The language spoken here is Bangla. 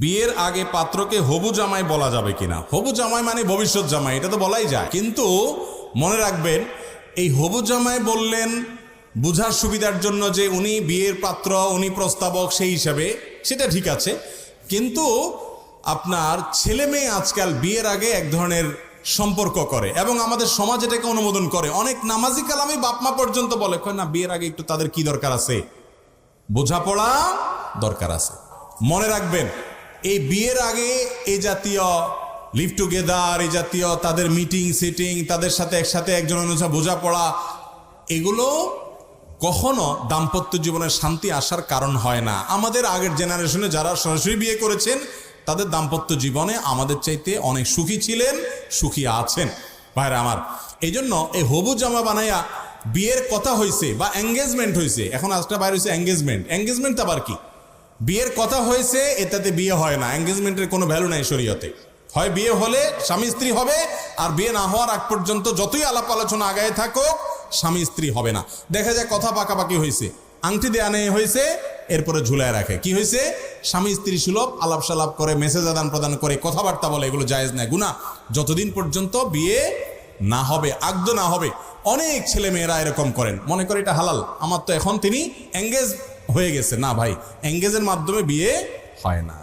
বিয়ের আগে পাত্রকে হবু জামাই বলা যাবে কিনা? হবু জামাই মানে ভবিষ্যৎ জামাই, এটা তো বলাই যায়। কিন্তু মনে রাখবেন, এই হবু জামাই বললেন, বুঝার সুবিধার জন্য যে উনি বিয়ের পাত্র, উনি প্রস্তাবক সেই হিসাবে, সেটা ঠিক আছে। কিন্তু আপনার ছেলে মেয়ে আজকাল বিয়ের আগে এক ধরনের সম্পর্ক করে এবং আমাদের সমাজ এটাকে অনুমোদন করে। অনেক নামাজি কালামি বাপমা পর্যন্ত বলে না, বিয়ের আগে একটু তাদের কি দরকার আছে? বোঝাপড়া দরকার আছে। মনে রাখবেন এই বিয়ের আগে এ জাতীয় লিভ টুগেদার এই জাতীয় তাদের মিটিং সিটিং তাদের সাথে একসাথে একজন অনুসার বোঝাপড়া, এগুলো কখনো দাম্পত্য জীবনের শান্তি আসার কারণ হয় না। আমাদের আগের জেনারেশনে যারা সরাসরি বিয়ে করেছেন, তাদের দাম্পত্য জীবনে আমাদের চাইতে অনেক সুখী ছিলেন, সুখী আছেন। ভাইরা আমার এই জন্য এই হবু জামা বানাইয়া বিয়ের কথা হয়েছে বা এঙ্গেজমেন্ট হয়েছে এখন আজটা বাইরে হয়েছে এঙ্গেজমেন্ট এঙ্গেজমেন্ট আবার কি? বিয়ের কথা হয়েছে, এটাতে বিয়ে হয় না। এঙ্গেজমেন্টের কোনো ভ্যালু নাই শরীয়তে। হয় বিয়ে হলে স্বামী স্ত্রী হবে, আর বিয়ে না হওয়ার আগ পর্যন্ত যতই আলাপ আলোচনা আগায় থাকুক, স্বামী স্ত্রী হবে না। দেখা যায় কথা পাকাপাকি হয়েছে। আংটি দেয়া নেই হয়েছে, এরপরে ঝুলায় রাখে। কি হয়েছে? স্বামী স্ত্রী সুলভ আলাপ সালাপ করে মেসেজ আদান প্রদান করে, কথাবার্তা বলে, এগুলো জায়েজ নেয় গুণা যতদিন পর্যন্ত বিয়ে না হবে আগদ না হবে, অনেক ছেলে মেয়েরা এরকম করেন। মনে করে এটা হালাল। আমার তো এখন তিনি এঙ্গেজ হয়ে গেছে। না ভাই এঙ্গেজের মাধ্যমে বিয়ে হয় না।